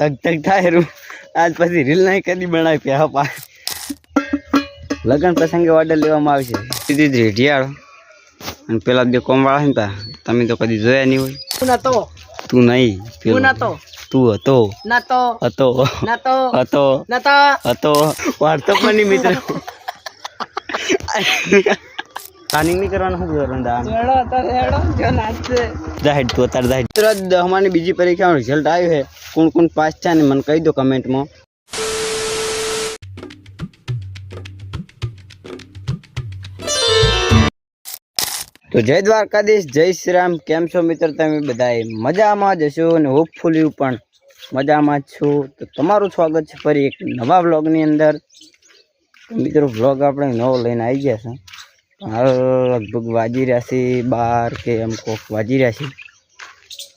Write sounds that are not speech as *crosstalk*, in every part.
તગ તક થાય રૂ. આજ પછી રીલ નહીં કદી બનાવી પ્યા પા. લગ્ન પ્રસંગે ઓર્ડર લેવામાં આવશે. સીધી જ રેઢિયાળો અને પેલા બે કોમવાળા ને તા તમે તો કદી જોયા નહીં હોય. તું નતો તું. નહીં તું નતો તું. હતો. નતો હતો. નતો હતો. નતો હતો. વોટ્સઅપમાં નહીં મિત્ર. *laughs* પ્લાનિંગ નહીં કરવાનું શું કરવાનું જાહેર તું અત્યારે જાહેર તરત દસમાની બીજી પરીક્ષાનું રિઝલ્ટ આવ્યું છે. કોણ કોણ પાસ છે ને મને કહી દો કમેન્ટમાં. તો જય દ્વારકાધીશ જય શ્રી રામ. કેમ છો મિત્ર તમે બધાએ? મજામાં જ હશો અને હોપફુલી પણ મજામાં જ છો. તો તમારું સ્વાગત છે ફરી એક નવા વ્લોગની અંદર. મિત્રો વ્લોગ આપણે નવો લઈને આવી ગયા છે હાલ લગભગ વાજી રહ્યા છે બાર કે એમ કોક વાજી રહ્યા છે.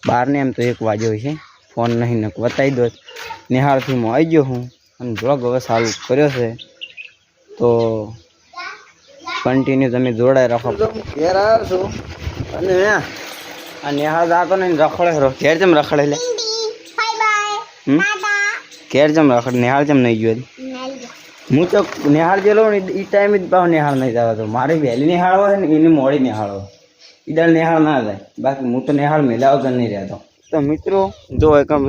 બાર ને એમ તો એક વાગ્યો છે. ફોન નહીં નક બતાવી દો. નિહાળથી હું આવી ગયો હું અને બ્લોગ હવે ચાલુ કર્યો છે. તો કન્ટિન્યુ તમે જોડાઈ રાખો. ઘેર આવ્યો છું. અને આ નિહાળ જાતો ને રખડે ઘેર જેમ રખડે લે. હમ? ઘેર જેમ રખડે. નિહાળ જેમ નહીં ગયો? હું તો નિહાળ જેલો ને એ ટાઈમે જ પાછો નિહાળ નહીં જવા તો મારી વહેલી નિહાળ હોય ને એની મોડી નિહાળ ઈ દાળ નિહાળ ના જાય. બાકી હું તો નિહાળ મેલાવ વગર નહીં રહેતો. તો મિત્રો, જો એકમ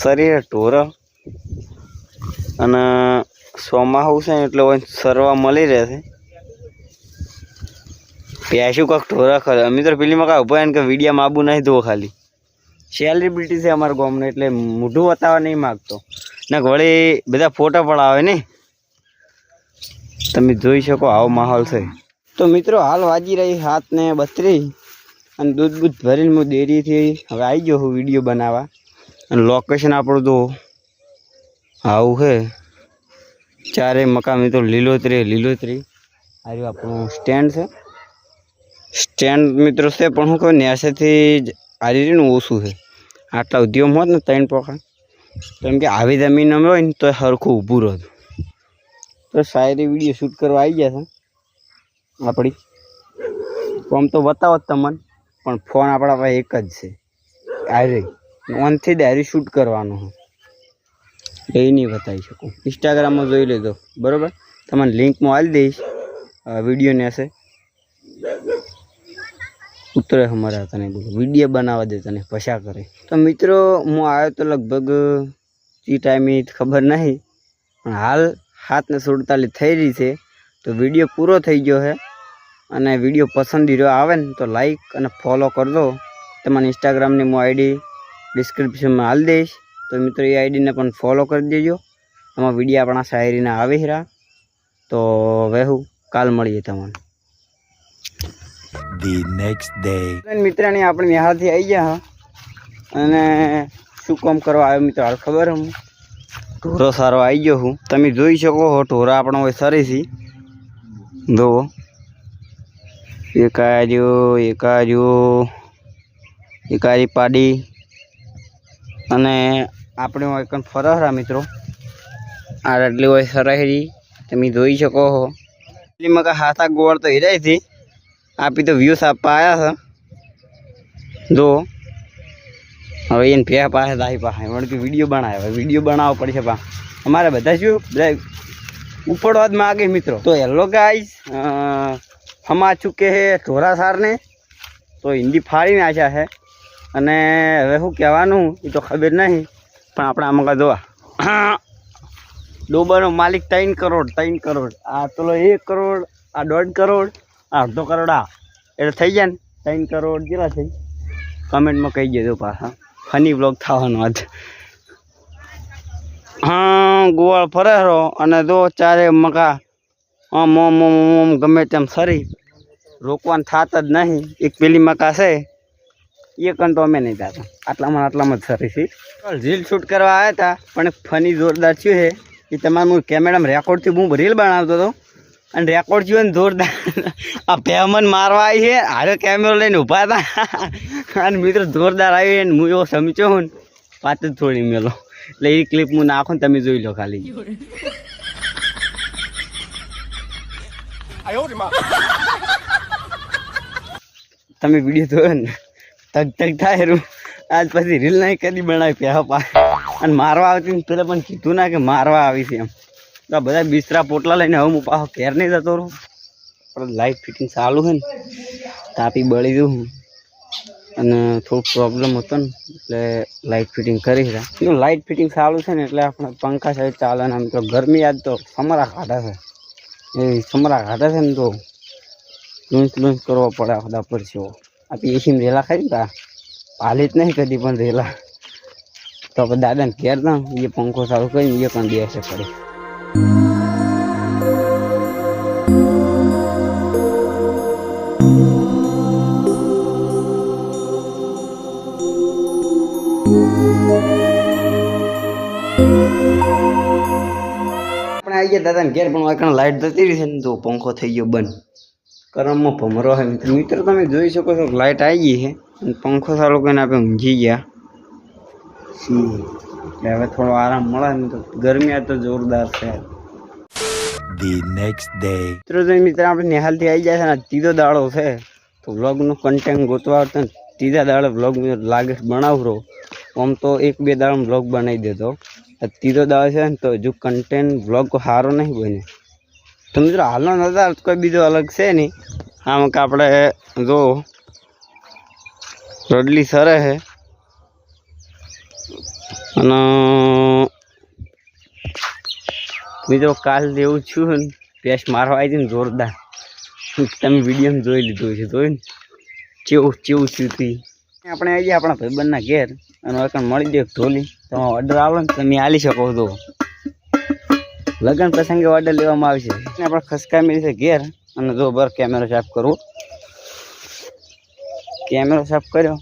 શરીર ઢોર અને ચોમાસું છે એટલે હોય સરવા મળી રહેશે પ્યાસું કાંક ઢોરા ખરે તો પેલીમાં કાંઈ ઊભા કે વિડીયામાં આબુ નહીં ધોવો ખાલી. સેલિબ્રિટી છે અમારા ગામનો એટલે મોઢું બતાવવા નહીં માગતો. ને, વળી બધા ફોટા પણ આવે ને. તમે જોઈ શકો આવો માહોલ છે. તો મિત્રો, હાલ વાજી રહી હાથ ને બત્રી અને દૂધ બૂધ ભરીને હું ડેરીથી હવે આવી ગયો હું વીડિયો બનાવવા. અને લોકેશન આપણું તો આવું છે. ચારે મકાન મિત્રો, લીલોતરી લીલોતરી. આવ્યું આપણું સ્ટેન્ડ છે. સ્ટેન્ડ મિત્રો છે, પણ શું કહું ન્યાસેથી જ રહ્યું ઓછું છે. આટલા ઉદ્યોગ હોત ને, ત્રણ પોખા કેમ કે આવી જમીન અમે હોય ને તો સરખું ઊભું રહું. તો શાયરી વીડિયો શૂટ કરવા આવી ગયા છે આપણી આમ તો બતાવો જ તમને, પણ ફોન આપણા પાસે એક જ છે. ડાયરી ઓનથી ડાયરી શૂટ કરવાનો એ નહીં બતાવી શકું. ઇન્સ્ટાગ્રામમાં જોઈ લેજો. બરાબર? તમને લિંકમાં આપી દઈશ. વિડીયોને હશે. ઉતરે અમારા તને બોલો વીડિયો બનાવવા દે તને, પછા કરે. તો મિત્રો, હું આવ્યો તો લગભગ એ ટાઈમે ખબર નહીં, પણ હાલ હાથને સુડતાલી થઈ રહી છે. તો વીડિયો પૂરો થઈ ગયો છે અને વીડિયો પસંદીદો આવે ને, તો લાઈક અને ફોલો કરજો. તમારી ઇન્સ્ટાગ્રામની હું આઈડી ડિસ્ક્રિપ્શનમાં હાલ દઈશ. તો મિત્રો, એ આઈડીને પણ ફોલો કરી દેજો. આમાં વીડિયો આપણા શાયરીના આવે રહ્યા તો વહેવું કાલ મળીએ તમને. The નેક્સ્ટ ડે મિત્રની આપણે નિહાળથી આવી ગયા હા. અને શું કામ કરવા આવ્યો મિત્રો, હાલ ખબર હું ઢોરો સારો આવી ગયો હું. તમે જોઈ શકો છો ઢોરો આપણો હોય સારી છે. જોવો. એકાજો એકાજો એકારી પાડી. અને આપણે હોય કંઈ ફરહરા મિત્રો. આ રડલી હોય સરાહેરી. તમે જોઈ શકો છો પેલી મકા હાથા ગોળ તો હિરાય છે. આપી તો વ્યૂઝ આપવા આવ્યા છે. જો હવે એને ભેહ પાસે દાહી પાસે. વળી વીડિયો બનાવે. વીડિયો બનાવવો પડશે પા અમારે બધા શું? બધા ઉપડવા જ મિત્રો. તો હેલો ગાઈસ હમા ચૂકે હે ઢોરા સારને. તો હિન્દી ફાળીને નાખ્યા છે. અને હવે શું કહેવાનું? એ તો ખબર નહીં. પણ આપણે આમાં જોવા. ડોબરનો માલિક ત્રણ કરોડ ત્રણ કરોડ. આ પેલો એક કરોડ, આ દોઢ કરોડ. અડધો કરોડ આ. એટલે થઈ જાય ને? ત્રણ કરોડ જેવા થઈ. કમેન્ટમાં કહી દેજો પાછા. ફની બ્લોગ થવાનો આજ. હા ગોવાળ ફરેરો અને દો ચારે મકા આમ ઓમ ઓમ ઓમ ગમે તેમ સરી રોકવાનું થાત જ નહીં. એક પેલી મકા છે. એ કંટો અમે નહીં થતા. આટલામાં આટલામાં જ સરી છે. રીલ શૂટ કરવા આવ્યા હતા, પણ ફની જોરદાર થયું છે. એ તમારું કેમેરામાં રેકોર્ડથી હું રીલ બનાવતો હતો. અને રેકોર્ડ જોયો ને જોરદાર. આ ભેમન મારવા આવી છે. હારે કેમેરો લઈને ઊભા હતા. અને મિત્રો જોરદાર આવી ને હું એવો સમજો હું ને વાત જ થોડી મેલો. એટલે એ ક્લિપ હું નાખું ને તમે જોઈ લો ખાલી. તમે વીડિયો જોયો ને તક તગ થાય રૂ. આજ પછી રીલ નહીં કરી બનાવી પ્યા પા અને મારવા આવતી પેલા પણ કીધું ના કે મારવા આવી છે એમ. આ બધા બિસ્તરા પોટલા લઈને હવે હું પાછો ઘેર નહીં જતો રહું. પણ લાઇટ ફિટિંગ ચાલુ છે ને, તાપી બળી ગયું હું. અને થોડુંક પ્રોબ્લેમ હતો ને, એટલે લાઇટ ફિટિંગ કરી હતા લાઇટ ફિટિંગ ચાલુ છે ને, એટલે આપણે પંખા સાઈડ ચાલે ને, આમ તો ગરમી આજ તો સમરા કાઢે છે. એ સમરા કાઢે છે ને તો લૂંચ લૂંચ કરવો પડે બધા પરસીઓ આપી એસીમાં રેલા ખાઈ ને હાલી જ નહીં કદી પણ રેલા. તો આપણે દાદાને ઘેર એ પંખો ચાલુ કરીને એ પણ બેસે પડે આવી ગયા દાદાને ઘેર પણ વાંકણ લાઇટ જતી રહી છે ને તો પંખો થઈ ગયો બંધ. કરમમાં ભમરો છે મિત્ર, મિત્રો, તમે જોઈ શકો છો લાઇટ આવી ગઈ છે. પંખો ચાલુ કરીને આપણે ઊંઘી ગયા. એટલે હવે થોડો આરામ મળે ને તો ગરમી આ તો જોરદાર છે. ધી નેક્સ્ટ ડે મિત્રો જો મિત્ર આપણે નિહાલથી આવી જાય છે ને ત્રીજો દાડો છે. તો વ્લોગનું કન્ટેન્ટ ગોતવા આવતો ત્રીજા દાડે વ્લોગ લાગે બનાવ બનાવરો. આમ તો એક બે દાડો વ્લોગ બનાવી દેતો આ ત્રીજો દાડો છે ને તો હજુ કન્ટેન્ટ વ્લોગ સારો નહીં બને. તો મિત્રો હાલનો નતા કોઈ બીજો અલગ છે નહીં. આમ કે આપણે જો રડલી સરે છે. અને મિત્રો, કાલ જેવું છું ને પેસ્ટ મારવા આવી હતી ને જોરદાર. તમે વિડીયોમાં જોઈ લીધું છે જોયું ચેવું કેવું થયું હતું આપણે આવી આપણા ભાઈબંધના ઘેર, અને વખણ મળી દે ઢોલી. તમે ઓર્ડર આવો ને, તમે આલી શકો તો લગ્ન પ્રસંગે ઓર્ડર લેવામાં આવશે. અને આપણે ખસકા મળી છે ઘેર, અને જો બર કેમેરો સાફ કરવો. કેમેરો સાફ કર્યો,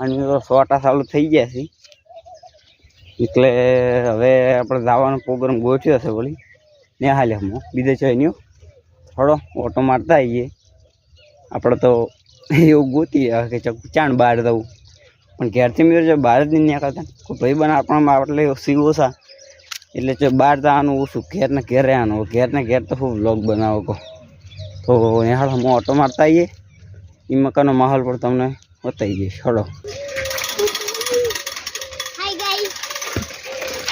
અને સોટા ચાલુ થઈ ગયા છે. એટલે હવે આપણે જવાનો પ્રોગ્રામ ગોઠવ્યો છે બોલી ને હાલે હું બીજે છે નહીં થોડો ઓટો મારતા આવીએ. આપણે તો એવું ગોતી કે ચક, ચાણ બહાર જવું. પણ ઘેરથી મિત્રો જો બહાર જ નહીં નીકળતા. કોઈ ભાઈ બને આપણામાં એટલે સી ઓછા. એટલે જો બહાર જવાનું ઓછું. ઘેરને ઘેર રહેવાનું. ઘેરને ઘેર તો ખૂબ વ્લોગ બનાવો કહો. તો નિહાળ હું ઓટો મારતા આવીએ. એ મકાનનો માહોલ પણ તમને બતાવી દઈશ. છોડો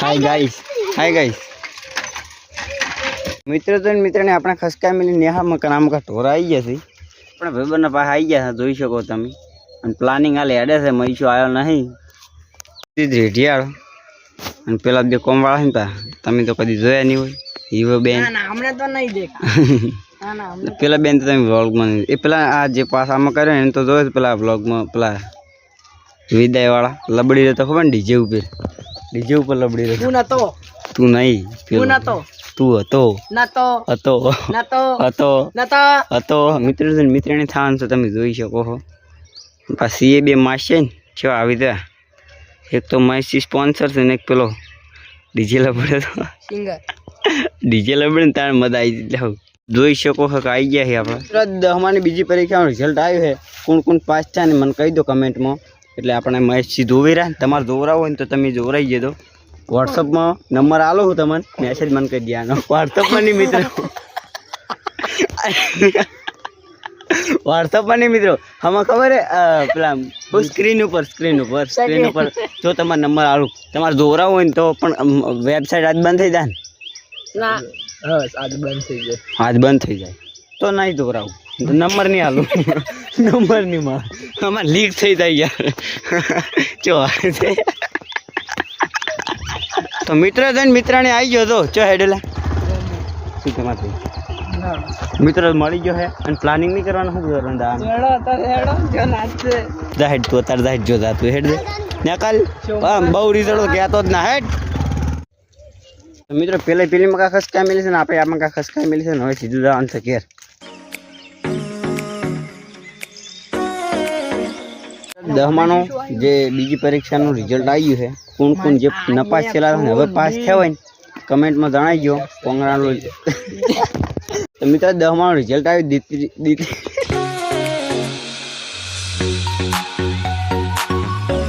હાય ગાઈસ હાય ગાઈસ મિત્ર તો ને મિત્રને આપણે ખસકા મિલી નેહા મકાન આમ ઢોરા આવી ગયા છે. પણ ભાઈબંધના પાસે આવી ગયા છે જોઈ શકો તમે. અને પ્લાનિંગ હાલે હેડે છે મહીશો આવ્યો નહીં. સીધી રેઢિયાળ. અને પેલા બે કોમવાળા છે ને તા તમે તો કદી જોયા નહીં હોય. હીરો બેન. ના ના હમણાં તો નહીં દેખા. *laughs* ના ના પેલા બેન તો તમે વ્લોગમાં એ પેલા આ જે પાસ આમાં કર્યો ને એને તો જોયો જ પેલા વ્લોગમાં પેલા વિદાય વાળા લબડી રહેતો ખબર ને ડીજે ઉપર. ડીજે ઉપર લબડી રહ્યો તું નતો તું. નહીં તું નતો તું. હતો. નતો હતો. નતો હતો. નતો હતો. મિત્ર છે મિત્રને થવાનું તો તમે જોઈ શકો છો. પાછી એ બે માસ છે ને જો આવી દે એક તો માસી સ્પોન્સર છે ને એક પેલો ડીજે લબડે તો. સિંગર ડીજે લબડે ને તારે મજા આવી જ જોઈ શકો છો કે આવી ગયા છે આપણે. દસમાની બીજી પરીક્ષાનું રિઝલ્ટ આવ્યું છે. કોણ કોણ પાસ થયા ને મને કહી દો કમેન્ટમાં એટલે આપણે મહેશથી ધોવેરા રહ્યા તમારે જોવરાવ હોય ને તો તમે જોવરાઈ જજો. વોટ્સઅપમાં નંબર આલો હું તમને. મેસેજ મને કહી દેવાનો. વોટ્સઅપમાં નહીં મિત્ર. વોટ્સઅપમાં નહીં મિત્રો. આમાં ખબર હે પેલા સ્ક્રીન ઉપર સ્ક્રીન ઉપર સ્ક્રીન ઉપર. જો તમારો નંબર આલું. તમારે જોવરાવ હોય ને તો પણ વેબસાઇટ આજ બંધ થઈ જાય ને? આજ બંધ થઈ જાય. આજ બંધ થઈ જાય. તો નહીં દોરાવું નંબર નહીં હાલું નંબર નહીં માર. આમાં લીક થઈ જાય યાર. ચો તો મિત્ર થઈને મિત્રને આવી ગયો તો ચો હેડેલા શું તમારે મિત્ર મળી ગયો હે અને પ્લાનિંગ નહીં કરવાનું શું કરવાનું? દા રેડો તો જો જા અત્યારે જા હેડ જો જા તું હેડ દે ને કાલ? બહુ રિઝલ્ટ કહેતો જ ના હેડ. મિત્રો પેલા પેલીમાં કાંઈ ખસકા મેલી છે ને? આપણે આમાં કાંઈ ખસકા મેલી છે ને? હવે સીધું જવાનું છે ઘેર. દસમાનું જે બીજી પરીક્ષાનું રિઝલ્ટ આવ્યું છે કોણ કોણ જે નપાસ થયેલા હતા હવે પાસ થયા હોય ને, કમેન્ટમાં જણાવજો, પોંગરાનું તો મિત્રો દહમાનું રિઝલ્ટ આવ્યું દીતી દીતી